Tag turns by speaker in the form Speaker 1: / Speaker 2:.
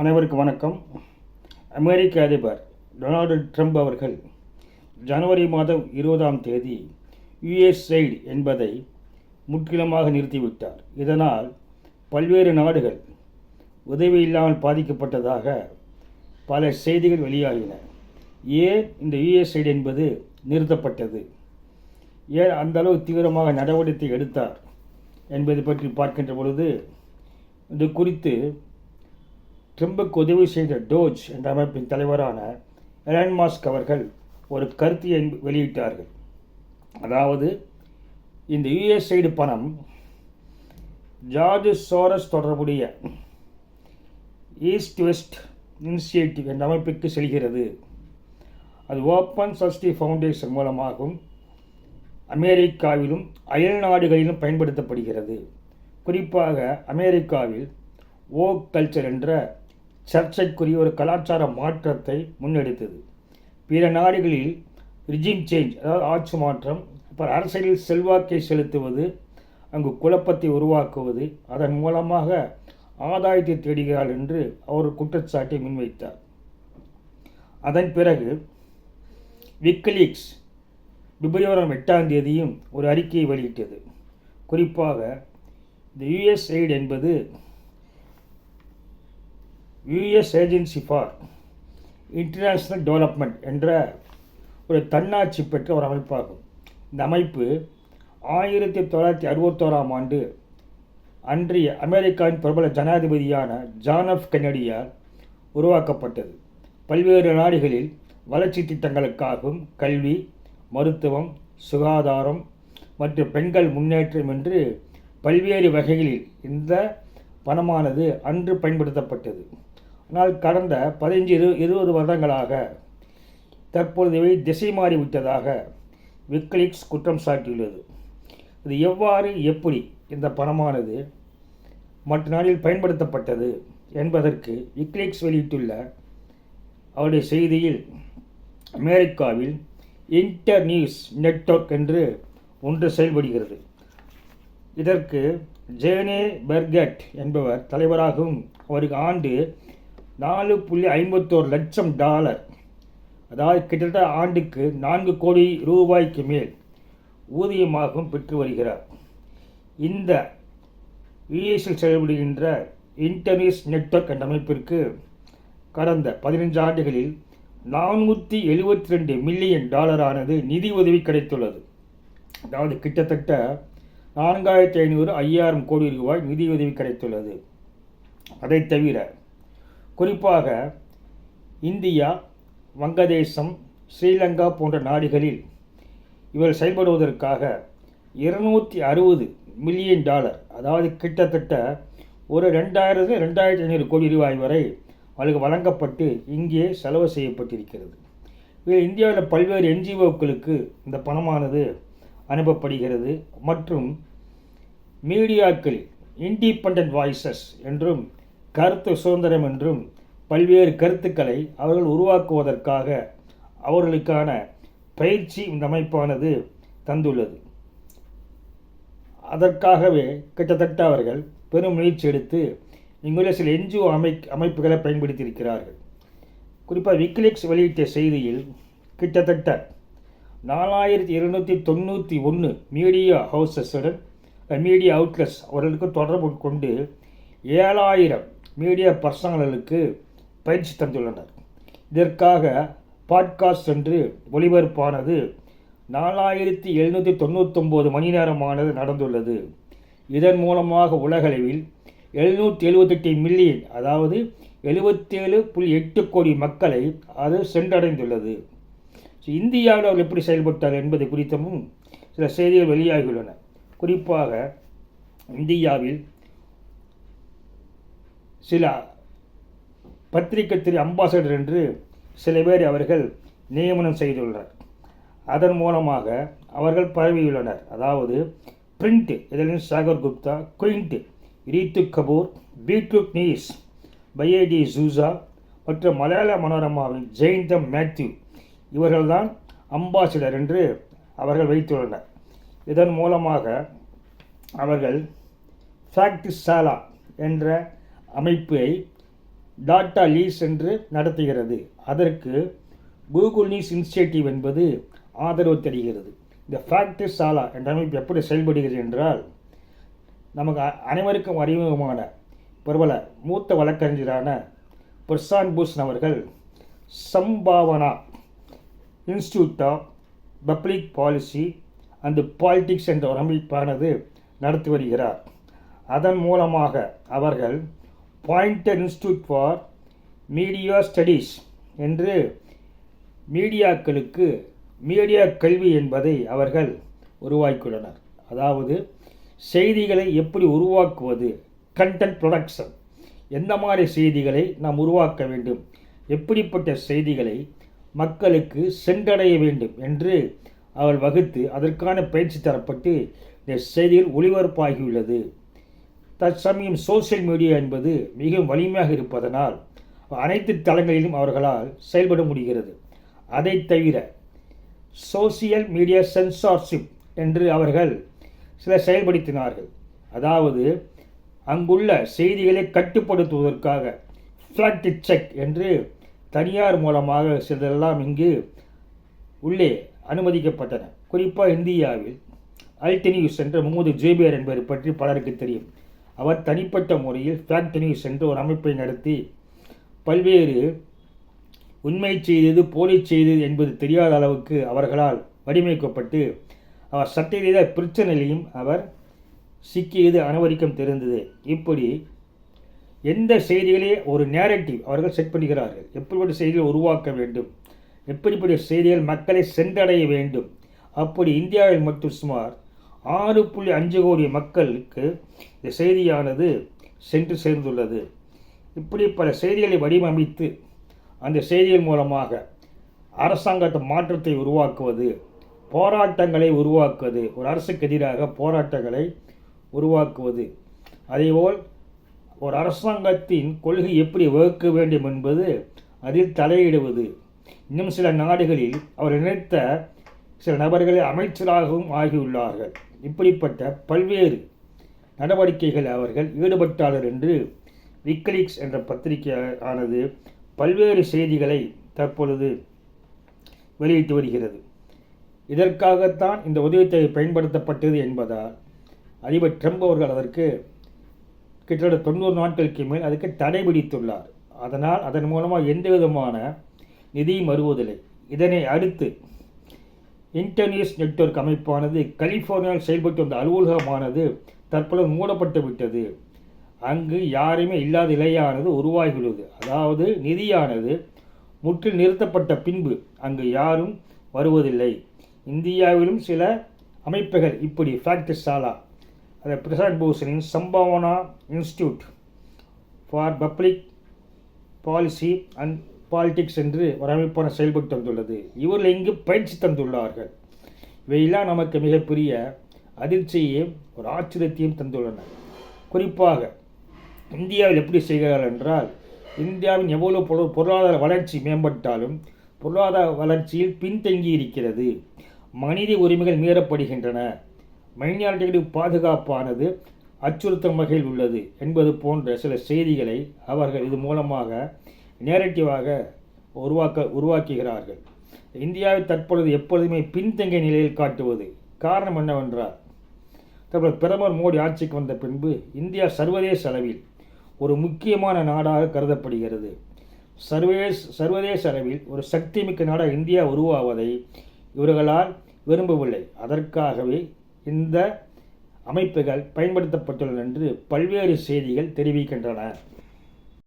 Speaker 1: அனைவருக்கும் வணக்கம். அமெரிக்க அதிபர் டொனால்டு ட்ரம்ப் அவர்கள் ஜனவரி மாதம் இருபதாம் தேதி யுஎஸ் சைடு என்பதை முற்றிலுமாக நிறுத்திவிட்டார். இதனால் பல்வேறு நாடுகள் உதவி இல்லாமல் பாதிக்கப்பட்டதாக பல செய்திகள் வெளியாகின. ஏன் இந்த யுஎஸ் சைடு என்பது நிறுத்தப்பட்டது? ஏன் அந்த அளவு தீவிரமாக நடவடிக்கை எடுத்தார் என்பது பற்றி பார்க்கின்ற பொழுது இது குறித்து ட்ரம்புக்கு உதவி செய்த டோஜ் என்ற அமைப்பின் தலைவரான எலான் மாஸ்க் அவர்கள் ஒரு கருத்தியை வெளியிட்டார்கள். அதாவது இந்த யுஎஸ் சைடு பணம் ஜார்ஜ் சோரஸ் தொடர்புடைய ஈஸ்ட் வெஸ்ட் இனிஷியேட்டிவ் என்ற அமைப்புக்கு செல்கிறது. அது ஓப்பன் சஸ்டி ஃபவுண்டேஷன் மூலமாகவும் அமெரிக்காவிலும் அயல் நாடுகளிலும் பயன்படுத்தப்படுகிறது. குறிப்பாக அமெரிக்காவில் ஓக் கல்ச்சர் என்ற சர்ச்சைக்குரிய ஒரு கலாச்சார மாற்றத்தை முன்னெடுத்தது. பிற நாடுகளில் ரிஜிம் சேஞ்ச் அதாவது ஆட்சி மாற்றம் அப்புறம் அரசியலில் செல்வாக்கை செலுத்துவது அங்கு குழப்பத்தை உருவாக்குவது அதன் மூலமாக ஆதாயத்தை தேடுகிறாள் என்று அவர் குற்றச்சாட்டை முன்வைத்தார். அதன் பிறகு விக்கிலீக்ஸ் பிப்ரவரி எட்டாம் தேதியும் ஒரு அறிக்கையை வெளியிட்டது. குறிப்பாக இந்த யுஎஸ் எய்டு என்பது US Agency for International Development என்ற ஒரு தன்னாட்சி பெற்ற ஒரு அமைப்பாகும். இந்த அமைப்பு ஆயிரத்தி தொள்ளாயிரத்தி அறுபத்தோராம் ஆண்டு அன்றைய அமெரிக்காவின் பிரபல ஜனாதிபதியான ஜான் எஃப் கென்னடியால் உருவாக்கப்பட்டது. பல்வேறு நாடுகளில் வளர்ச்சி திட்டங்களுக்காகவும் கல்வி மருத்துவம் சுகாதாரம் மற்றும் பெண்கள் முன்னேற்றம் என்று பல்வேறு வகைகளில் இந்த பணமானது அன்று பயன்படுத்தப்பட்டது. ஆனால் கடந்த பதினஞ்சு இரு இருபது வருடங்களாக தற்பொழுது திசை மாறிவிட்டதாக விக்லிக்ஸ் குற்றம் சாட்டியுள்ளது. இது எவ்வாறு எப்படி இந்த பணமானது மற்ற நாளில் பயன்படுத்தப்பட்டது என்பதற்கு விக்லிக்ஸ் வெளியிட்டுள்ள அவருடைய செய்தியில் அமெரிக்காவில் இன்டர் நியூஸ் நெட்வொர்க் என்று ஒன்று செயல்படுகிறது. இதற்கு ஜேனே பெர்கட் என்பவர் தலைவராகவும் அவருக்கு ஆண்டு நாலு புள்ளி ஐம்பத்தோரு லட்சம் டாலர். அதாவது கிட்டத்தட்ட ஆண்டுக்கு நான்கு கோடி ரூபாய்க்கு மேல் ஊதியமாகவும் பெற்று வருகிறார். இந்த விஎஸ்எல் செயல்படுகின்ற இன்டர்நெஸ் நெட்வொர்க் என்ற அமைப்பிற்கு கடந்த பதினைஞ்சு ஆண்டுகளில் நானூற்றி எழுபத்தி ரெண்டு மில்லியன் டாலரானது நிதி உதவி கிடைத்துள்ளது. அதாவது கிட்டத்தட்ட நான்காயிரத்தி ஐநூறு ஐயாயிரம் கோடி ரூபாய் நிதியுதவி கிடைத்துள்ளது. அதை தவிர குறிப்பாக இந்தியா வங்கதேசம் ஸ்ரீலங்கா போன்ற நாடுகளில் இவர் செயல்படுவதற்காக இருநூற்றி அறுபது மில்லியன் டாலர் அதாவது கிட்டத்தட்ட ஒரு ரெண்டாயிரத்து ரெண்டாயிரத்தி ஐநூறு கோடி ரூபாய் வரை அவளுக்கு வழங்கப்பட்டு இங்கே செலவு செய்யப்பட்டிருக்கிறது. இதில் இந்தியாவில் பல்வேறு என்ஜிஓக்களுக்கு இந்த பணமானது அனுப்பப்படுகிறது. மற்றும் மீடியாக்களில் இண்டிபெண்ட் வாய்ஸஸ் என்றும் கருத்து சுதந்திரம் என்றும் பல்வேறு கருத்துக்களை அவர்கள் உருவாக்குவதற்காக அவர்களுக்கான பயிற்சி இந்த அமைப்பானது தந்துள்ளது. அதற்காகவே கிட்டத்தட்ட அவர்கள் பெரும் முயற்சி எடுத்து இங்குள்ள சில என்ஜிஓ அமை அமைப்புகளை பயன்படுத்தியிருக்கிறார்கள். குறிப்பாக விக்லிக்ஸ் வெளியிட்ட செய்தியில் கிட்டத்தட்ட நாலாயிரத்தி இருநூற்றி தொண்ணூற்றி ஒன்று மீடியா ஹவுசஸுடன் மீடியா அவுட்லெட்ஸ் அவர்களுக்கு தொடர்பு கொண்டு ஏழாயிரம் மீடியா பர்சனல்களுக்கு பயிற்சி தந்துள்ளனர். இதற்காக பாட்காஸ்ட் என்று ஒளிபரப்பானது நாலாயிரத்தி எழுநூற்றி தொண்ணூத்தொம்பது மணி நேரமானது நடந்துள்ளது. இதன் மூலமாக உலகளவில் எழுநூற்றி எழுபத்தெட்டு மில்லியன் அதாவது எழுபத்தேழு புள்ளி எட்டு கோடி மக்களை அது சென்றடைந்துள்ளது. இந்தியாவில் அவர் எப்படி செயல்பட்டார் என்பது குறித்தமும் சில செய்திகள் வெளியாகியுள்ளன. குறிப்பாக இந்தியாவில் சில பத்திரிகை திரு அம்பாசடர் என்று சில பேர் அவர்கள் நியமனம் செய்துள்ளனர். அதன் மூலமாக அவர்கள் பரவியுள்ளனர். அதாவது பிரிண்ட் இதழின் Sagar Gupta Quint Ritu Kapoor Beetroot News பைஏடி ஜூசா மற்றும் மலையாள மனோரமாவின் ஜெயந்தம் மேத்யூ இவர்கள்தான் அம்பாசிடர் என்று அவர்கள் வைத்துள்ளனர். இதன் மூலமாக அவர்கள் ஃபேக்ட் சாலா என்ற அமைப்பை டாட்டா லீஸ் என்று நடத்துகிறது. அதற்கு கூகுள் நியூஸ் இனிஷியேட்டிவ் என்பது ஆதரவு தருகிறது. இந்த ஃபேக்ட் சாலா என்ற அமைப்பு எப்படி செயல்படுகிறது என்றால் நமக்கு அனைவருக்கும் அறிமுகமான பிரபல மூத்த வழக்கறிஞரான பிரசாந்த் பூஷன் அவர்கள் Sambhavna Institute of Public Policy and Politics என்ற ஒரு அமைப்பானது நடத்தி வருகிறார். அதன் மூலமாக அவர்கள் pointed Institute for Media Studies என்று மீடியாக்களுக்கு மீடியா கல்வி என்பதை அவர்கள் உருவாக்கியுள்ளனர். அதாவது செய்திகளை எப்படி உருவாக்குவது கண்டென்ட் ப்ரொடக்ஷன் எந்த மாதிரி செய்திகளை நாம் உருவாக்க வேண்டும் எப்படிப்பட்ட செய்திகளை மக்களுக்கு சென்றடைய வேண்டும் என்று அவள் வகுத்து அதற்கான பயிற்சி தரப்பட்டு இந்த செய்திகள் ஒளிபரப்பாகியுள்ளது தற்சமயம் சோஷியல் மீடியா என்பது மிகவும் வலிமையாக இருப்பதனால் அனைத்து தளங்களிலும் அவர்களால் செயல்பட முடிகிறது. அதை தவிர சோசியல் மீடியா சென்சார்ஷிப் என்று அவர்கள் சில செயல்படுத்தினார்கள். அதாவது அங்குள்ள செய்திகளை கட்டுப்படுத்துவதற்காக ஃப்ளட் செக் என்று தனியார் மூலமாக சிலதெல்லாம் இங்கு உள்ளே அனுமதிக்கப்பட்டன. குறிப்பாக இந்தியாவில் அல்டி நியூஸ் என்ற முகமது ஜேபியர் என்பவர் பற்றி பலருக்கு தெரியும். அவர் தனிப்பட்ட முறையில் ஃபேக்ட் நியூஸ் ஒரு அமைப்பை நடத்தி பல்வேறு உண்மை செய்தது போலி செய்தது என்பது தெரியாத அளவுக்கு அவர்களால் வடிவமைக்கப்பட்டு அவர் சட்டரீத பிரச்சனையிலையும் அவர் சிக்கியது அனைவருக்கும் தெரிந்தது. இப்படி எந்த செய்திகளே ஒரு நேரட்டிவ் அவர்கள் செட் பண்ணுகிறார்கள்? எப்படிப்பட்ட செய்திகளை உருவாக்க வேண்டும்? எப்படிப்பட்ட செய்திகள் மக்களை சென்றடைய வேண்டும்? அப்படி இந்தியாவில் மட்டும் சுமார் ஆறு புள்ளி அஞ்சு கோடி மக்களுக்கு இந்த செய்தியானது சென்று சேர்ந்துள்ளது. இப்படி பல செய்திகளை வடிவமைத்து அந்த செய்திகள் மூலமாக அரசாங்கத்தை மாற்றத்தை உருவாக்குவது போராட்டங்களை உருவாக்குவது ஒரு அரசுக்கு எதிராக போராட்டங்களை உருவாக்குவது. அதேபோல் ஒரு அரசாங்கத்தின் கொள்கை எப்படி வகுக்க வேண்டும் என்பது அதில் தலையிடுவது. இன்னும் சில நாடுகளில் அவர் நினைத்த சில நபர்களை அமைச்சராகவும் ஆகியுள்ளார்கள். இப்படிப்பட்ட பல்வேறு நடவடிக்கைகள் அவர்கள் ஈடுபட்டார்கள் என்று விக்கிலீக்ஸ் என்ற பத்திரிகை ஆனது பல்வேறு செய்திகளை தற்பொழுது வெளியிட்டு வருகிறது. இதற்காகத்தான் இந்த உதவித்தொகை பயன்படுத்தப்பட்டது என்பதால் அதிபர் ட்ரம்ப் அவர்கள் அதற்கு கிட்டத்தட்ட தொண்ணூறு நாட்களுக்கு மேல் அதுக்கு தடை விதித்துள்ளார். அதனால் அதன் மூலமாக எந்த விதமான நிதியும் வருவதில்லை. இதனை அடுத்து இன்டர்நியூஸ் நெட்வொர்க் அமைப்பானது கலிஃபோர்னியாவில் செயல்பட்டு வந்த அலுவலகமானது தற்பொழுது மூடப்பட்டு விட்டது. அங்கு யாருமே இல்லாத நிலையானது உருவாகியுள்ளது. அதாவது நிதியானது முற்றில் நிறுத்தப்பட்ட பின்பு அங்கு யாரும் வருவதில்லை. இந்தியாவிலும் சில அமைப்புகள் இப்படி ஃபேக்டரி சாலா அதை Prasad பூஷனின் Sambhavna Institute for Public Policy and Politics என்று ஒரு அமைப்பான செயல்பட்டு வந்துள்ளது இவர்கள் இங்கு பயிற்சி தந்துள்ளார்கள். இவையெல்லாம் நமக்கு மிகப்பெரிய அதிர்ச்சியையும் ஒரு ஆச்சரியத்தையும் தந்துள்ளன. குறிப்பாக இந்தியாவில் எப்படி செய்கிறார்கள் என்றால் இந்தியாவின் எவ்வளவு பொருள் பொருளாதார வளர்ச்சி மேம்பட்டாலும் பொருளாதார வளர்ச்சியில் பின்தங்கி இருக்கிறது. மனித உரிமைகள் மீறப்படுகின்றன. மைனாரிட்டிகளின் பாதுகாப்பானது அச்சுறுத்தும் வகையில் உள்ளது என்பது போன்ற சில செய்திகளை அவர்கள் இது மூலமாக நேரட்டிவாக உருவாக்க உருவாக்குகிறார்கள். இந்தியாவை தற்பொழுது எப்பொழுதுமே பின்தங்கிய நிலையில் காட்டுவது காரணம் என்னவென்றால் தற்போது பிரதமர் மோடி ஆட்சிக்கு வந்த பின்பு இந்தியா சர்வதேச அளவில் ஒரு முக்கியமான நாடாக கருதப்படுகிறது. சர்வதேச சர்வதேச அளவில் ஒரு சக்திமிக்க நாடாக இந்தியா உருவாவதை இவர்களால் விரும்பவில்லை. அதற்காகவே இந்த அமைப்புகள் பயன்படுத்தப்பட்டுள்ளன என்று பல்வேறு செய்திகள் தெரிவிக்கின்றன.